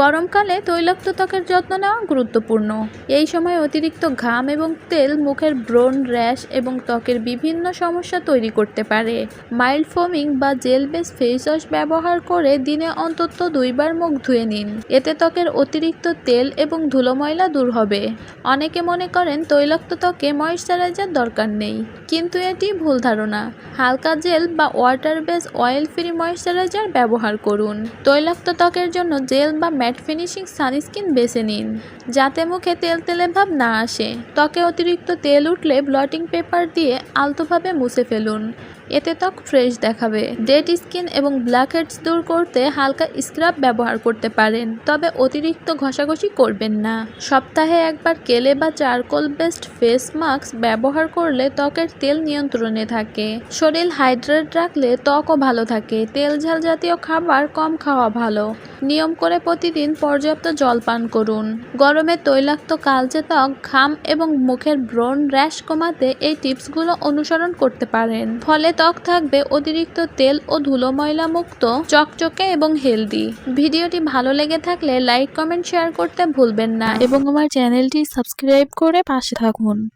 গরমকালে তৈলাক্ত ত্বকের যত্ন নেওয়া গুরুত্বপূর্ণ। এই সময় অতিরিক্ত ঘাম এবং তেল মুখের ব্রণ, র্যাশ এবং ত্বকের বিভিন্ন সমস্যা তৈরি করতে পারে। মাইল্ড ফোমিং বা জেল বেস ফেস ওয়াশ ব্যবহার করে দিনে অন্তত দুইবার মুখ ধুয়ে নিন। এতে ত্বকের অতিরিক্ত তেল এবং ধুলো ময়লা দূর হবে। অনেকে মনে করেন তৈলাক্ত ত্বকে ময়েশ্চারাইজার দরকার নেই, কিন্তু এটি ভুল ধারণা। হালকা জেল বা water base oil free moisturiser ব্যবহার করুন। তৈলাক্ত ত্বকের জন্য জেল বা ম্যাট ফিনিশিং সানস্ক্রিন বেছে নিন, যাতে মুখে তেল তেলে ভাব না আসে। ত্বকে অতিরিক্ত তেল উঠলে ব্লটিং পেপার দিয়ে আলতোভাবে মুছে ফেলুন। এতে ত্বক ফ্রেশ দেখাবে। ডেড স্কিন এবং ব্ল্যাকহেডস দূর করতে হালকা স্ক্রাব ব্যবহার করতে পারেন, তবে অতিরিক্ত ঘষাঘষি করবেন না। সপ্তাহে একবার কেলে বা চারকোল বেসড ফেস মাস্ক ব্যবহার করলে ত্বকের তেল নিয়ন্ত্রণে থাকে। শরীর হাইড্রেট রাখলে ত্বকও ভালো থাকে। তেল ঝাল জাতীয় খাবার কম খাওয়া ভালো। নিয়ম করে প্রতিদিন পর্যাপ্ত জল পান করুন। গরমে তৈলাক্ত কালচে ত্বক ঘাম এবং মুখের ব্রণ র্যাশ কমাতে এই টিপসগুলো অনুসরণ করতে পারেন। ফলে ত্বক থাকবে অতিরিক্ত তেল ও ধুলো ময়লা মুক্ত চকচকে এবং হেলদি। ভিডিওটি ভালো লেগে থাকলে লাইক, কমেন্ট, শেয়ার করতে ভুলবেন না। এবং আমার চ্যানেলটি সাবস্ক্রাইব করে পাশে থাকুন।